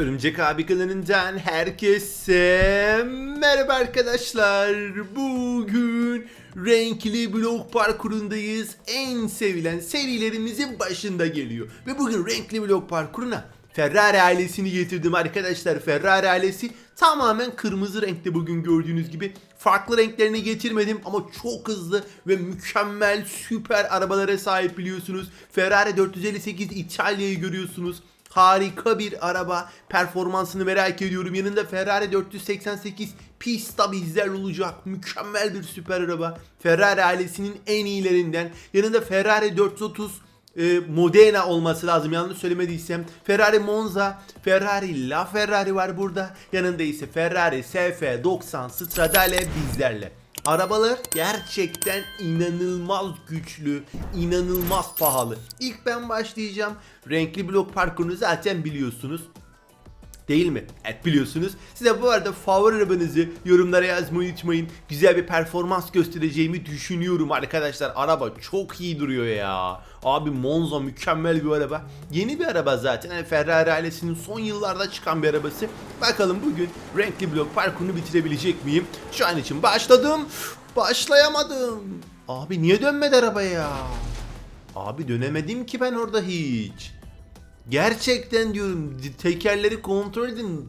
Örümcek abi kanalından herkese merhaba arkadaşlar. Bugün renkli blok parkurundayız. En sevilen serilerimizin başında geliyor. Ve bugün renkli blok parkuruna Ferrari ailesini getirdim arkadaşlar. Ferrari ailesi tamamen kırmızı renkte bugün gördüğünüz gibi. Farklı renklerini getirmedim ama çok hızlı ve mükemmel süper arabalara sahip biliyorsunuz. Ferrari 458 İtalya'yı görüyorsunuz. Harika bir araba. Performansını merak ediyorum. Yanında Ferrari 488 pista bizler olacak. Mükemmel bir süper araba. Ferrari ailesinin en iyilerinden. Yanında Ferrari 430 e, Modena olması lazım yanlış söylemediysem. Ferrari Monza, Ferrari La Ferrari var burada. Yanında ise Ferrari SF90 Stradale bizlerle. Arabalar gerçekten inanılmaz güçlü, inanılmaz pahalı. İlk ben başlayacağım. Renkli blok parkurunu zaten biliyorsunuz. Değil mi? Evet biliyorsunuz. Size bu arada favori arabanızı yorumlara yazmayı unutmayın. Güzel bir performans göstereceğimi düşünüyorum arkadaşlar. Araba çok iyi duruyor ya. Abi Monza mükemmel bir araba. Yeni bir araba zaten. Yani Ferrari ailesinin son yıllarda çıkan bir arabası. Bakalım bugün renkli blok parkurunu bitirebilecek miyim? Şu an için başladım. Başlayamadım. Abi niye dönmedi araba ya? Abi dönemedim ki ben orada hiç. Gerçekten diyorum tekerleri kontrol edin.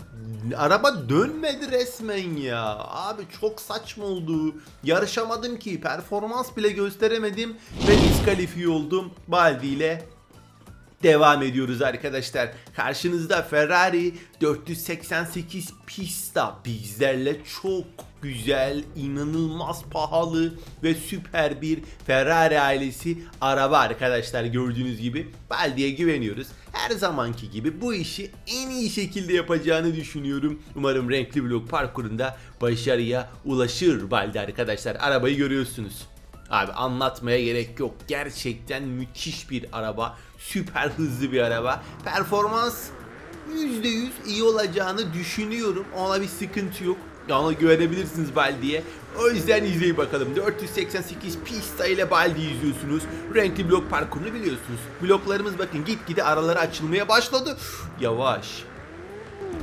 Araba dönmedi resmen ya. Abi çok saçma oldu. Yarışamadım ki. Performans bile gösteremedim. Ve diskalifiye oldum. Baldi ile devam ediyoruz arkadaşlar. Karşınızda Ferrari 488 pista bizlerle çok güzel, inanılmaz pahalı ve süper bir Ferrari ailesi araba arkadaşlar gördüğünüz gibi. Baldi'ye güveniyoruz. Her zamanki gibi bu işi en iyi şekilde yapacağını düşünüyorum. Umarım renkli blok parkurunda başarıya ulaşır Baldi arkadaşlar. Arabayı görüyorsunuz. Abi anlatmaya gerek yok. Gerçekten müthiş bir araba. Süper hızlı bir araba. Performans %100 iyi olacağını düşünüyorum. Ona bir sıkıntı yok. Ona güvenebilirsiniz Baldi'ye. O yüzden izleyin bakalım. 488 pista ile Baldi izliyorsunuz. Renkli blok parkurunu biliyorsunuz. Bloklarımız bakın gitgide araları açılmaya başladı. Yavaş.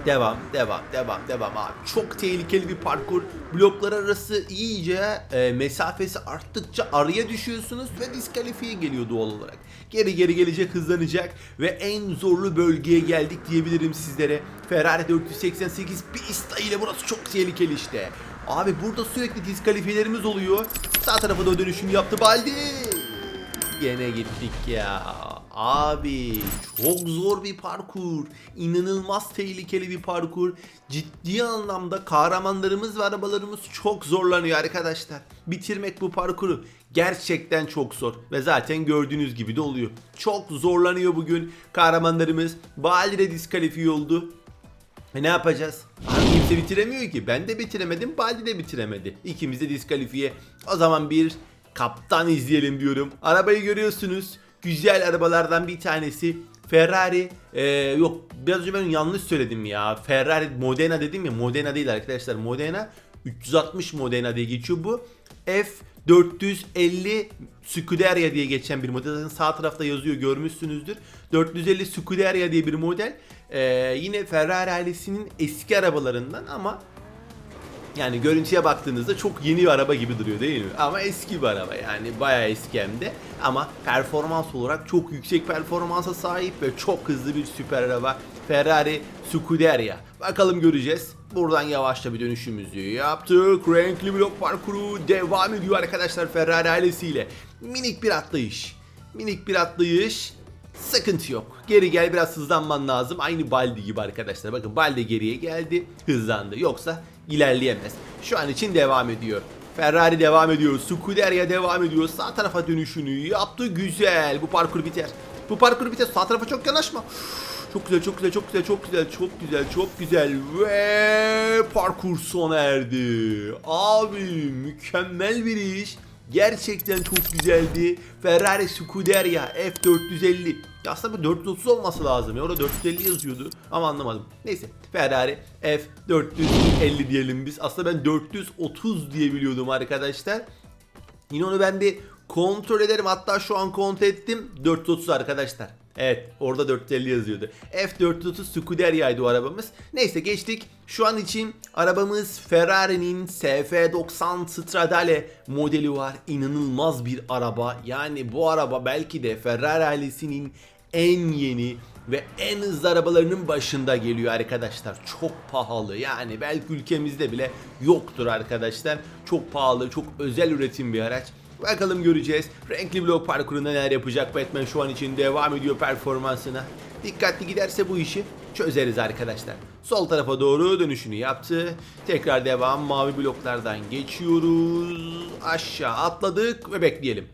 Devam, devam, devam, devam abi. Çok tehlikeli bir parkur. Bloklar arası iyice e, mesafesi arttıkça araya düşüyorsunuz ve diskalifiye geliyor doğal olarak. Geri geri gelecek, hızlanacak ve en zorlu bölgeye geldik diyebilirim sizlere. Ferrari 488 pista ile burası çok tehlikeli işte. Abi burada sürekli diskalifiyelerimiz oluyor. Sağ tarafa da dönüşüm yaptı Baldi. Gene gittik ya. Abi çok zor bir parkur. İnanılmaz tehlikeli bir parkur. Ciddi anlamda kahramanlarımız ve arabalarımız çok zorlanıyor arkadaşlar. Bitirmek bu parkuru gerçekten çok zor. Ve zaten gördüğünüz gibi de oluyor. Çok zorlanıyor bugün kahramanlarımız. Bali de diskalifiye oldu. E ne yapacağız? Abi kimse bitiremiyor ki. Ben de bitiremedim, Baldi de bitiremedi. İkimiz de diskalifiye. O zaman bir kaptan izleyelim diyorum. Arabayı görüyorsunuz. Güzel arabalardan bir tanesi. Ferrari ee, yok biraz önce ben yanlış söyledim ya. Ferrari Modena dedim ya. Modena değil arkadaşlar. Modena 360 Modena diye geçiyor bu. F450 Scuderia diye geçen bir model. Zaten sağ tarafta yazıyor görmüşsünüzdür. 450 Scuderia diye bir model. Ee, yine Ferrari ailesinin eski arabalarından ama yani görüntüye baktığınızda çok yeni bir araba gibi duruyor değil mi? Ama eski bir araba yani bayağı eski hem de. Ama performans olarak çok yüksek performansa sahip ve çok hızlı bir süper araba. Ferrari Scuderia. Bakalım göreceğiz. Buradan yavaşça bir dönüşümüzü yaptık. Renkli blok parkuru devam ediyor arkadaşlar Ferrari ailesiyle. Minik bir atlayış. Minik bir atlayış. Sıkıntı yok. Geri gel biraz hızlanman lazım. Aynı Baldi gibi arkadaşlar. Bakın Baldi geriye geldi. Hızlandı. Yoksa ilerleyemez. Şu an için devam ediyor. Ferrari devam ediyor. Scuderia devam ediyor. Sağ tarafa dönüşünü yaptı. Güzel. Bu parkur biter. Bu parkur biter. Sağ tarafa çok yanaşma. Çok güzel, çok güzel, çok güzel, çok güzel, çok güzel, çok güzel ve parkur sona erdi. Abi mükemmel bir iş. Gerçekten çok güzeldi. Ferrari Scuderia F450. Ya aslında bu 430 olması lazım ya. Orada 450 yazıyordu ama anlamadım. Neyse Ferrari F450 diyelim biz. Aslında ben 430 diye biliyordum arkadaşlar. Yine onu ben bir kontrol ederim. Hatta şu an kontrol ettim. 430 arkadaşlar. Evet orada 450 yazıyordu. F430 Scuderia'ydı o arabamız. Neyse geçtik. Şu an için arabamız Ferrari'nin SF90 Stradale modeli var. İnanılmaz bir araba. Yani bu araba belki de Ferrari ailesinin en yeni ve en hızlı arabalarının başında geliyor arkadaşlar. Çok pahalı. Yani belki ülkemizde bile yoktur arkadaşlar. Çok pahalı, çok özel üretim bir araç. Bakalım göreceğiz. Renkli blok parkurunda neler yapacak Batman şu an için devam ediyor performansına. Dikkatli giderse bu işi çözeriz arkadaşlar. Sol tarafa doğru dönüşünü yaptı. Tekrar devam mavi bloklardan geçiyoruz. Aşağı atladık ve bekleyelim.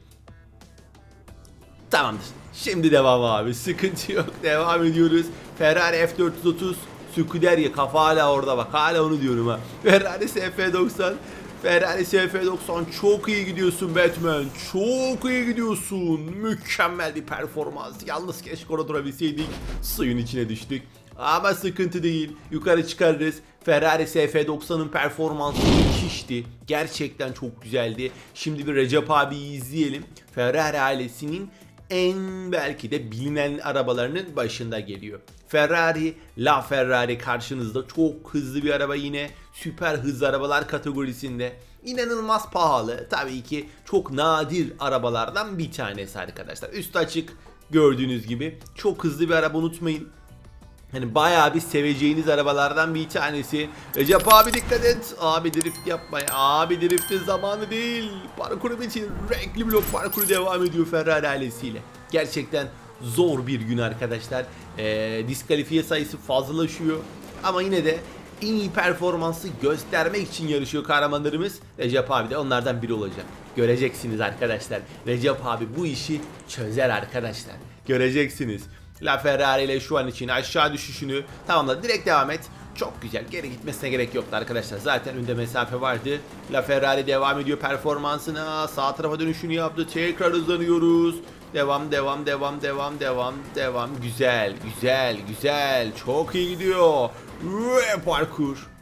Tamamdır. Şimdi devam abi. Sıkıntı yok. Devam ediyoruz. Ferrari F430 Scuderia kafa hala orada bak. Hala onu diyorum ha. Ferrari SF90 Ferrari SF90 çok iyi gidiyorsun Batman. Çok iyi gidiyorsun. Mükemmel bir performans. Yalnız keşke orada durabilseydik. Suyun içine düştük. Ama sıkıntı değil. Yukarı çıkarırız. Ferrari SF90'ın performansı müthişti. Gerçekten çok güzeldi. Şimdi bir Recep abiyi izleyelim. Ferrari ailesinin en belki de bilinen arabalarının başında geliyor. Ferrari, La Ferrari karşınızda çok hızlı bir araba yine süper hızlı arabalar kategorisinde. İnanılmaz pahalı. Tabii ki çok nadir arabalardan bir tanesi arkadaşlar. Üst açık gördüğünüz gibi çok hızlı bir araba unutmayın. Hani bayağı bir seveceğiniz arabalardan bir tanesi. Recep abi dikkat et. Abi drift yapma ya. Abi driftin zamanı değil. Parkuru bitir. Renkli blok parkuru devam ediyor Ferrari ailesiyle. Gerçekten zor bir gün arkadaşlar. Ee, diskalifiye sayısı fazlalaşıyor. Ama yine de en iyi performansı göstermek için yarışıyor kahramanlarımız. Recep abi de onlardan biri olacak. Göreceksiniz arkadaşlar. Recep abi bu işi çözer arkadaşlar. Göreceksiniz. La Ferrari ile şu an için aşağı düşüşünü tamamladı. Direkt devam et. Çok güzel. Geri gitmesine gerek yoktu arkadaşlar. Zaten önde mesafe vardı. La Ferrari devam ediyor performansına. Sağ tarafa dönüşünü yaptı. Tekrar hızlanıyoruz. Devam, devam, devam, devam, devam, devam. Güzel, güzel, güzel. Çok iyi gidiyor. Ve parkur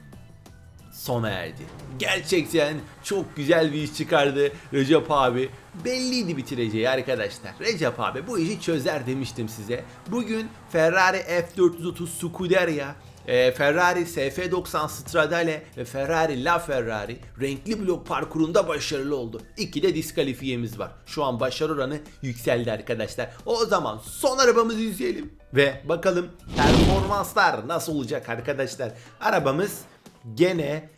sona erdi. Gerçekten çok güzel bir iş çıkardı Recep abi. Belliydi bitireceği arkadaşlar. Recep abi bu işi çözer demiştim size. Bugün Ferrari F430 Scuderia, e, Ferrari SF90 Stradale ve Ferrari La Ferrari renkli blok parkurunda başarılı oldu. İki de diskalifiyemiz var. Şu an başarı oranı yükseldi arkadaşlar. O zaman son arabamızı izleyelim. Ve bakalım performanslar nasıl olacak arkadaşlar. Arabamız gene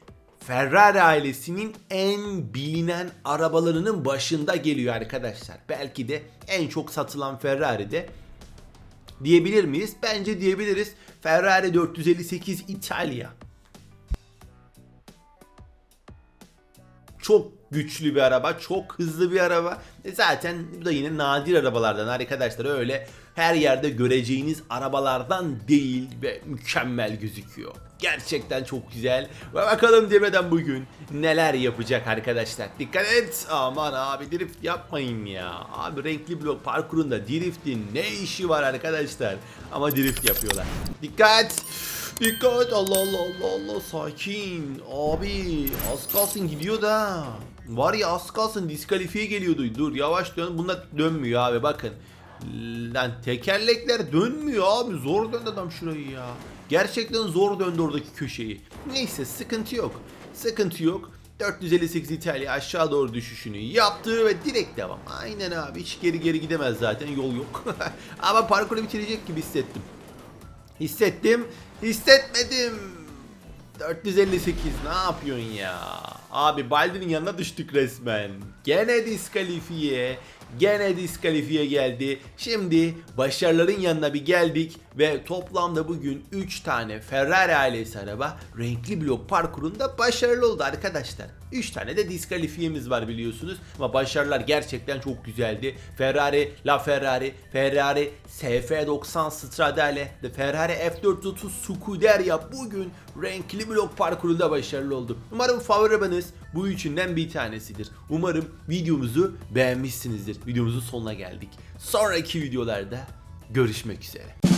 Ferrari ailesinin en bilinen arabalarının başında geliyor arkadaşlar. Belki de en çok satılan Ferrari de diyebilir miyiz? Bence diyebiliriz. Ferrari 458 İtalya. Çok güçlü bir araba, çok hızlı bir araba. E zaten bu da yine nadir arabalardan arkadaşlar öyle her yerde göreceğiniz arabalardan değil ve mükemmel gözüküyor. Gerçekten çok güzel. Ve bakalım demeden bugün neler yapacak arkadaşlar. Dikkat et. Aman abi drift yapmayın ya. Abi renkli blok parkurunda driftin ne işi var arkadaşlar. Ama drift yapıyorlar. Dikkat. Dikkat Allah Allah Allah Allah sakin abi az kalsın gidiyor da var ya az kalsın diskalifiye geliyordu dur yavaş dön bunlar dönmüyor abi bakın lan tekerlekler dönmüyor abi zor döndü adam şurayı ya gerçekten zor döndü oradaki köşeyi neyse sıkıntı yok sıkıntı yok 458 İtalya aşağı doğru düşüşünü yaptı ve direkt devam. Aynen abi hiç geri geri gidemez zaten yol yok. Ama parkuru bitirecek gibi hissettim. Hissettim, hissetmedim. 458 ne yapıyorsun ya? Abi Baldi'nin yanına düştük resmen. Gene diskalifiye. Gene diskalifiye geldi. Şimdi başarıların yanına bir geldik ve toplamda bugün 3 tane Ferrari ailesi araba renkli blok parkurunda başarılı oldu arkadaşlar. 3 tane de diskalifiyemiz var biliyorsunuz ama başarılar gerçekten çok güzeldi. Ferrari, La Ferrari, Ferrari SF90 Stradale ve Ferrari F430 Scuderia bugün renkli blok parkurunda başarılı oldu. Umarım favori arabanız bu üçünden bir tanesidir. Umarım videomuzu beğenmişsinizdir. Videomuzun sonuna geldik. Sonraki videolarda görüşmek üzere.